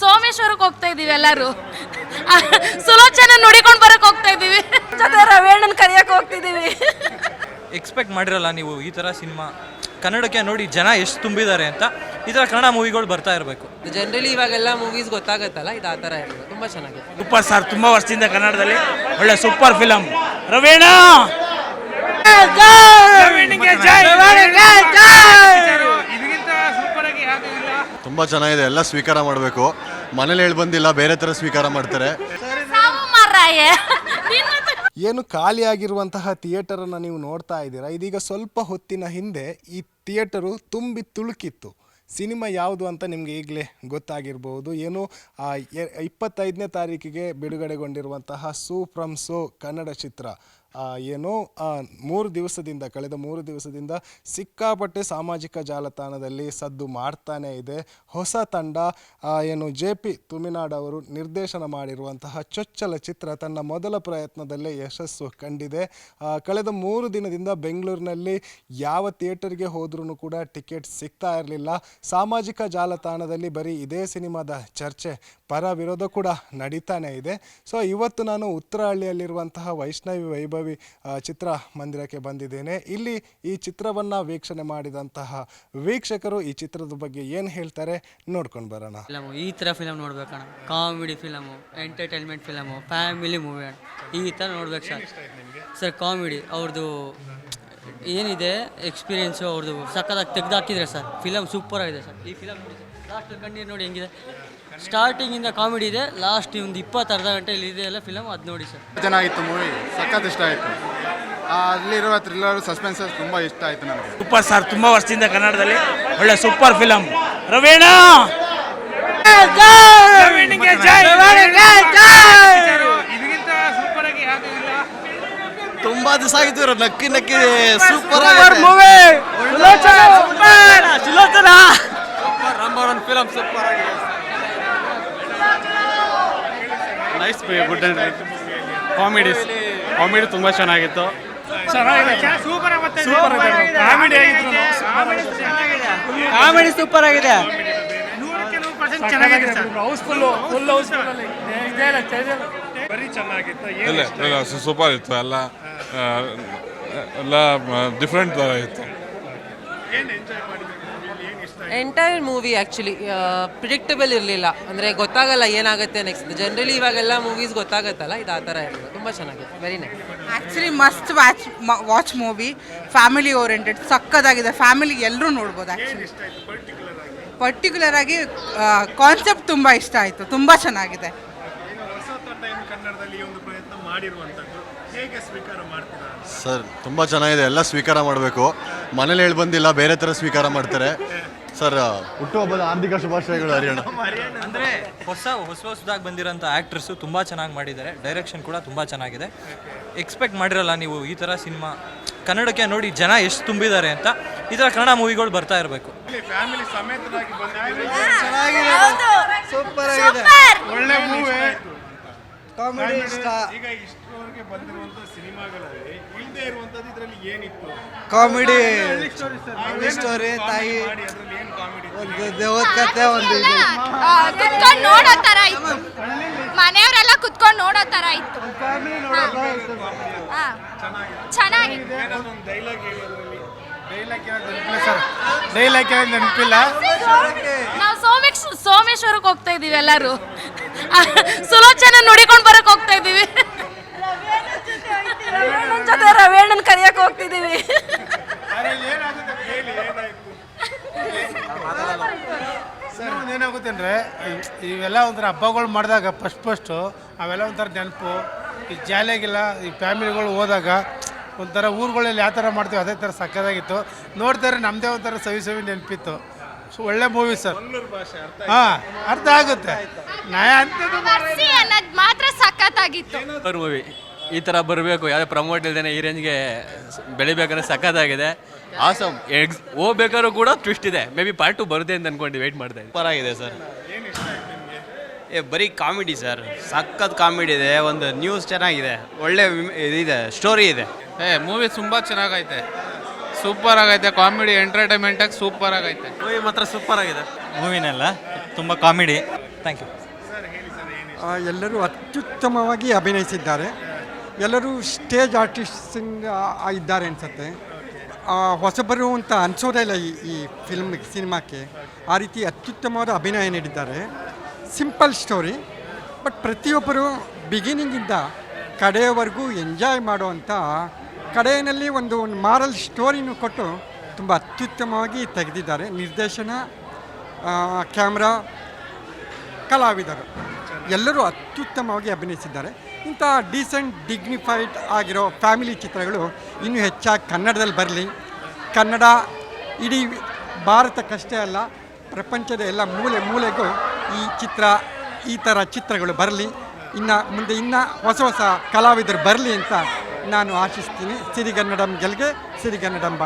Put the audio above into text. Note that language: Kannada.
ಸೋಮೇಶ್ವರಕ್ಕೆ ಹೋಗ್ತಾ ಇದೀವಿ ಎಲ್ಲರೂ. ಸುಲೋಚನ ನೋಡಿಕೊಂಡು ಬರಕ್ ಹೋಗ್ತಾ ಇದೀವಿ ಜೊತೆ ರವೇಣನ್ ಕರಿಯಕ್ ಹೋಗ್ತಿದೀವಿ ಎಕ್ಸ್ಪೆಕ್ಟ್ ಮಾಡಿರಲ್ಲ ನೀವು ಈ ಥರ ಸಿನಿಮಾ? ಕನ್ನಡಕ್ಕೆ ನೋಡಿ ಜನ ಎಷ್ಟು ತುಂಬಿದ್ದಾರೆ ಅಂತ ಈ ಥರ ಕನ್ನಡ ಮೂವಿಗಳು ಬರ್ತಾ ಇರಬೇಕು. ಜನರಲಿ ಇವಾಗೆಲ್ಲ ಮೂವೀಸ್ ಗೊತ್ತಾಗುತ್ತಲ್ಲ ಇದು ಆ ಥರ ತುಂಬಾ ತುಂಬ ಚೆನ್ನಾಗಿದೆ. ಸೂಪರ್ ಸರ್ ತುಂಬಾ ವರ್ಷದಿಂದ ಕನ್ನಡದಲ್ಲಿ. ಒಳ್ಳೆ ಸೂಪರ್ ಫಿಲಮ್ ರವೀಣ! ತುಂಬ ಚೆನ್ನಾಗಿದೆ ಎಲ್ಲ ಸ್ವೀಕಾರ ಮಾಡಬೇಕು. ಮನೇಲಿ ಹೇಳಿ ಬಂದಿಲ್ಲ ಬೇರೆ ಥರ ಸ್ವೀಕಾರ ಮಾಡ್ತಾರೆ. ಏನು ಖಾಲಿಯಾಗಿರುವಂತಹ ಥಿಯೇಟರನ್ನು ನೀವು ನೋಡ್ತಾ ಇದ್ದೀರಾ? ಇದೀಗ ಸ್ವಲ್ಪ ಹೊತ್ತಿನ ಹಿಂದೆ ಈ ಥಿಯೇಟರು ತುಂಬಿ ತುಳುಕಿತ್ತು. ಸಿನಿಮಾ ಯಾವುದು ಅಂತ ನಿಮಗೆ ಈಗಲೇ ಗೊತ್ತಾಗಿರ್ಬೋದು. ಏನು ಇಪ್ಪತ್ತೈದನೇ ತಾರೀಕಿಗೆ ಬಿಡುಗಡೆಗೊಂಡಿರುವಂತಹ ಸೂ ಫ್ರಮ್ ಸೋ ಕನ್ನಡ ಚಿತ್ರ. ಏನು? ಮೂರು ದಿವಸದಿಂದ, ಕಳೆದ ಮೂರು ದಿವಸದಿಂದ ಸಿಕ್ಕಾಪಟ್ಟೆ ಸಾಮಾಜಿಕ ಜಾಲತಾಣದಲ್ಲಿ ಸದ್ದು ಮಾಡ್ತಾನೆ ಇದೆ. ಹೊಸ ತಂಡ ಏನು, ಜೆ ಪಿ ತುಮಿನಾಡ್ ಅವರು ನಿರ್ದೇಶನ ಮಾಡಿರುವಂತಹ ಚೊಚ್ಚಲ ಚಿತ್ರ ತನ್ನ ಮೊದಲ ಪ್ರಯತ್ನದಲ್ಲೇ ಯಶಸ್ಸು ಕಂಡಿದೆ. ಕಳೆದ ಮೂರು ದಿನದಿಂದ ಬೆಂಗಳೂರಿನಲ್ಲಿ ಯಾವ ಥಿಯೇಟರ್ಗೆ ಹೋದ್ರೂ ಕೂಡ ಟಿಕೆಟ್ ಸಿಗ್ತಾ ಇರಲಿಲ್ಲ. ಸಾಮಾಜಿಕ ಜಾಲತಾಣದಲ್ಲಿ ಬರೀ ಇದೇ ಸಿನಿಮಾದ ಚರ್ಚೆ, ಪರ ವಿರೋಧ ಕೂಡ ನಡೀತಾನೆ ಇದೆ. ಸೊ, ಇವತ್ತು ನಾನು ಉತ್ತರಹಳ್ಳಿಯಲ್ಲಿರುವಂತಹ ವೈಷ್ಣವಿ ವೈಭವಿ ಚಿತ್ರ ಮಂದಿರಕ್ಕೆ ಬಂದಿದ್ದೇನೆ. ಇಲ್ಲಿ ಈ ಚಿತ್ರವನ್ನು ವೀಕ್ಷಣೆ ಮಾಡಿದಂತಹ ವೀಕ್ಷಕರು ಈ ಚಿತ್ರದ ಬಗ್ಗೆ ಏನು ಹೇಳ್ತಾರೆ ನೋಡ್ಕೊಂಡು ಬರೋಣ. ಫಿಲಮು ಈ ಥರ film ನೋಡ್ಬೇಕಣ್ಣ comedy film entertainment film family movie ಅಣ್ಣ. ಈ ಥರ ನೋಡ್ಬೇಕು ಸರ್. ಸರ್ ಕಾಮಿಡಿ ಅವ್ರದ್ದು ಏನಿದೆ ಎಕ್ಸ್ಪೀರಿಯೆನ್ಸು ಅವ್ರದ್ದು ಸಖತ್ತಾಗಿ ತೆಗ್ದು ಹಾಕಿದ್ರೆ ಸರ್ ಫಿಲಮ್ ಸೂಪರ್ ಆಗಿದೆ ಸರ್. ಈ ಫಿಲಮ್ ನೋಡಿ ಲಾಸ್ಟ್ ಕಣ್ಣೀರು ನೋಡಿ ಹೆಂಗಿದೆ. ಸ್ಟಾರ್ಟಿಂಗಿಂದ ಕಾಮಿಡಿ ಇದೆ ಲಾಸ್ಟ್ ಒಂದು ಇಪ್ಪತ್ತು ಅರ್ಧ ಗಂಟೆಯಲ್ಲಿ ಇದೆ ಎಲ್ಲ ಫಿಲಮ್ ಅದು ನೋಡಿ ಸರ್. ಚೆನ್ನಾಗಿತ್ತು ಮೂವಿ ಸಖತ್ ಇಷ್ಟ ಆಯಿತು. ಅಲ್ಲಿರುವ ಥ್ರಿಲ್ಲರ್ ಸಸ್ಪೆನ್ಸಸ್ ತುಂಬ ಇಷ್ಟ ಆಯಿತು ನನಗೆ. ಸೂಪರ್ ಸರ್ ತುಂಬಾ ವರ್ಷದಿಂದ ಕನ್ನಡದಲ್ಲಿ ಒಳ್ಳೆ ಸೂಪರ್ ಫಿಲಮ್ ರವೀಣ! ತುಂಬಾ ದಿವಸ ಆಗಿತ್ತು ನಕ್ಕಿ ನಕ್ಕಿ super nice good and comedy comedy ತುಂಬ ಚೆನ್ನಾಗಿತ್ತು. ಕಾಮಿಡಿ ಸೂಪರ್ ಆಗಿದೆ. ಸೂಪರ್ ಇತ್ತು. ಎಲ್ಲ ಎಲ್ಲ ಡಿಫ್ರೆಂಟ್ ಥರ ಇತ್ತು. ಎಂಟೈರ್ ಮೂವಿ ಆ್ಯಕ್ಚುಲಿ ಪ್ರಿಡಿಕ್ಟಬಲ್ ಇರಲಿಲ್ಲ. ಅಂದರೆ ಗೊತ್ತಾಗಲ್ಲ ಏನಾಗುತ್ತೆ ನೆಕ್ಸ್ಟ್ ಜನರಲಿ ಇವಾಗೆಲ್ಲ ಮೂವೀಸ್ ಗೊತ್ತಾಗುತ್ತಲ್ಲ ಇದು ಆ ಥರ ಇರೋದು ತುಂಬ ಚೆನ್ನಾಗಿದೆ. ವೆರಿ ನೈಸ್ ಆ್ಯಕ್ಚುಲಿ ಮಸ್ತ್ watch watch movie family oriented ಸಕ್ಕದಾಗಿದೆ. Family ಎಲ್ಲರೂ ನೋಡ್ಬೋದು ಆ್ಯಕ್ಚುಲಿ ಪರ್ಟಿಕ್ಯುಲರ್ ಆಗಿ? ಕಾನ್ಸೆಪ್ಟ್ ತುಂಬ ಇಷ್ಟ ಆಯಿತು. ತುಂಬ ಚೆನ್ನಾಗಿದೆ. ಸರ್ ತುಂಬ ಚೆನ್ನಾಗಿದೆ ಎಲ್ಲ ಸ್ವೀಕಾರ ಮಾಡಬೇಕು. ಮನೇಲಿ ಹೇಳಿ ಬಂದಿಲ್ಲ ಬೇರೆ ಥರ ಸ್ವೀಕಾರ ಮಾಡ್ತಾರೆ. ಸರ್ ಹುಟ್ಟುಹಬ್ಬದ ಆರ್ಥಿಕ ಶುಭಾಶಯಗಳು ಹರಿಯೋಣ ಅಂದರೆ? ಹೊಸ ಹೊಸ ಹೊಸದಾಗಿ ಬಂದಿರೋಂಥ ಆ್ಯಕ್ಟ್ರಸ್ಸು ತುಂಬ ಚೆನ್ನಾಗಿ ಮಾಡಿದ್ದಾರೆ. ಡೈರೆಕ್ಷನ್ ಕೂಡ ತುಂಬ ಚೆನ್ನಾಗಿದೆ. ಎಕ್ಸ್ಪೆಕ್ಟ್ ಮಾಡಿರಲ್ಲ ನೀವು ಈ ಥರ ಸಿನಿಮಾ? ಕನ್ನಡಕ್ಕೆ ನೋಡಿ ಜನ ಎಷ್ಟು ತುಂಬಿದ್ದಾರೆ ಅಂತ ಈ ಥರ ಕನ್ನಡ ಮೂವಿಗಳು ಬರ್ತಾ ಇರಬೇಕು. ಸೂಪರ್ ಆಗಿದೆ. ಒಳ್ಳೆ ಮೂವಿ. ಕಾಮಿಡಿ ಇಷ್ಟ. ಕಾಮಿಡಿ ಸ್ಟೋರಿ ತಾಯಿ. ಒಂದು ದೇವದ ಕತೆ ಒಂದು ಕುತ್ಕೊಂಡು ನೋಡೋ ತರ ಇತ್ತು. ಮನೆಯವರೆಲ್ಲ ಕುತ್ಕೊಂಡು ನೋಡೋ ತರ ಇತ್ತು. ಹಾ. ಚೆನ್ನಾಗಿತ್ತು. ಡೈಲಾಗ್ ನೆನಪಿಲ್ಲ ನಾವು ಸೋಮೇಶ್ ಸೋಮೇಶ್ವರಕ್ಕೆ ಹೋಗ್ತಾ ಇದೀವಿ ಎಲ್ಲರೂ. ಸುಲೋಚನ ನೋಡಿಕೊಂಡು ಬರಕ್ ಹೋಗ್ತಾ ಇದೀವಿ ರವೇಣನ್ ಜೊತೆ ರವೇಣ್ಣನ್ ಕರಿಯಕ್ ಹೋಗ್ತಿದೀವಿ ಸರ್ ಏನಾಗುತ್ತೆ ಅಂದರೆ ಇವೆಲ್ಲ ಒಂಥರ ಹಬ್ಬಗಳು ಮಾಡಿದಾಗ ಫಸ್ಟ್ ಫಸ್ಟು ಅವೆಲ್ಲ ಒಂಥರ ನೆನಪು. ಈ ಜಾಲಿಯಾಗಿಲ್ಲ ಈ ಫ್ಯಾಮಿಲಿಗಳು ಹೋದಾಗ ಒಂಥರ ಊರುಗಳಲ್ಲಿ ಯಾವ ಥರ ಮಾಡ್ತೀವಿ ಅದೇ ಥರ ಸಕ್ಕದಾಗಿತ್ತು ನೋಡ್ತಾರೆ ನಮ್ಮದೇ ಒಂಥರ ಸವಿ ಸವಿ ನೆನಪಿತ್ತು. ಸೊ ಒಳ್ಳೆ ಮೂವಿ ಸರ್ ಹಾಂ ಅರ್ಥ ಆಗುತ್ತೆ. ಬರ್ಸಿ ಅನ್ನೋದು ಮಾತ್ರ ಸಖತ್ತಾಗಿತ್ತು. ಸೂಪರ್ ಮೂವಿ ಈ ಥರ ಬರಬೇಕು ಯಾವುದೇ ಪ್ರಮೋಟ್ ಇಲ್ದೇನೆ ಈ ರೇಂಜ್ಗೆ ಬೆಳಿಬೇಕಂದ್ರೆ ಸಖತ್ತಾಗಿದೆ. ಆಸಮ್ ಎಕ್ಸ್ ಹೋಗ್ಬೇಕಾದ್ರೂ ಕೂಡ ಟ್ವಿಸ್ಟ್ ಇದೆ. ಮೇ ಬಿ ಪಾರ್ಟ್ ಟು ಬರುತ್ತೆ ಅಂತ ಅನ್ಕೊಂಡು ವೆಯ್ಟ್ ಮಾಡ್ತಾ ಇದ್ದೀನಿ. ಸೂಪರ್ ಆಗಿದೆ ಸರ್ ಏ ಬರೀ ಕಾಮಿಡಿ ಸರ್ ಸಖತ್ ಕಾಮಿಡಿ ಇದೆ. ಒಂದು ನ್ಯೂಸ್ ಚೆನ್ನಾಗಿದೆ. ಒಳ್ಳೆ ಇದೆ ಇದಿದೆ ಸ್ಟೋರಿ ಇದೆ. ಏ ಮೂವಿ ತುಂಬ ಚೆನ್ನಾಗೈತೆ. ಸೂಪರ್ ಆಗೈತೆ. ಕಾಮಿಡಿ ಎಂಟರ್ಟೈನ್ಮೆಂಟಾಗಿ ಸೂಪರ್ ಆಗೈತೆ. ಮೂವಿ ಮಾತ್ರ ಸೂಪರ್ ಆಗಿದೆ. ಮೂವಿನೆಲ್ಲ ತುಂಬ ಕಾಮಿಡಿ ಥ್ಯಾಂಕ್ ಯು ಎಲ್ಲರೂ ಅತ್ಯುತ್ತಮವಾಗಿ ಅಭಿನಯಿಸಿದ್ದಾರೆ. ಎಲ್ಲರೂ ಸ್ಟೇಜ್ ಆರ್ಟಿಸ್ಟ್ ಇದ್ದಾರೆ ಅನಿಸುತ್ತೆ. ಹೊಸಬರು ಅಂತ ಅನಿಸೋದೇ ಇಲ್ಲ ಈ ಈ ಫಿಲ್ಮ್ ಸಿನಿಮಾಕ್ಕೆ. ಆ ರೀತಿ ಅತ್ಯುತ್ತಮವಾದ ಅಭಿನಯ ನೀಡಿದ್ದಾರೆ. ಸಿಂಪಲ್ ಸ್ಟೋರಿ ಬಟ್ ಪ್ರತಿಯೊಬ್ಬರು ಬಿಗಿನಿಂಗಿಂದ ಕಡೆಯವರೆಗೂ ಎಂಜಾಯ್ ಮಾಡುವಂಥ ಕಡೆಯಲ್ಲಿ ಒಂದು ಮಾರಲ್ ಸ್ಟೋರಿನೂ ಕೊಟ್ಟು ತುಂಬ ಅತ್ಯುತ್ತಮವಾಗಿ ತೆಗೆದಿದ್ದಾರೆ. ನಿರ್ದೇಶನ ಕ್ಯಾಮ್ರಾ ಕಲಾವಿದರು. ಎಲ್ಲರೂ ಅತ್ಯುತ್ತಮವಾಗಿ ಅಭಿನಯಿಸಿದ್ದಾರೆ. ಇಂಥ ಡೀಸೆಂಟ್ ಡಿಗ್ನಿಫೈಡ್ ಆಗಿರೋ ಫ್ಯಾಮಿಲಿ ಚಿತ್ರಗಳು ಇನ್ನೂ ಹೆಚ್ಚಾಗಿ ಕನ್ನಡದಲ್ಲಿ ಬರಲಿ. ಕನ್ನಡ ಇಡೀ ಭಾರತಕ್ಕಷ್ಟೇ ಅಲ್ಲ, ಪ್ರಪಂಚದ ಎಲ್ಲ ಮೂಲೆ ಮೂಲೆಗೂ ಈ ಚಿತ್ರ, ಈ ಥರ ಚಿತ್ರಗಳು ಬರಲಿ. ಇನ್ನು ಮುಂದೆ ಇನ್ನೂ ಹೊಸ ಹೊಸ ಕಲಾವಿದರು ಬರಲಿ ಅಂತ ನಾನು ಆಶಿಸ್ತೀನಿ. ಸಿರಿಗನ್ನಡಂ ಗೆಲ್ಗೆ, ಸಿರಿಗನ್ನಡಂ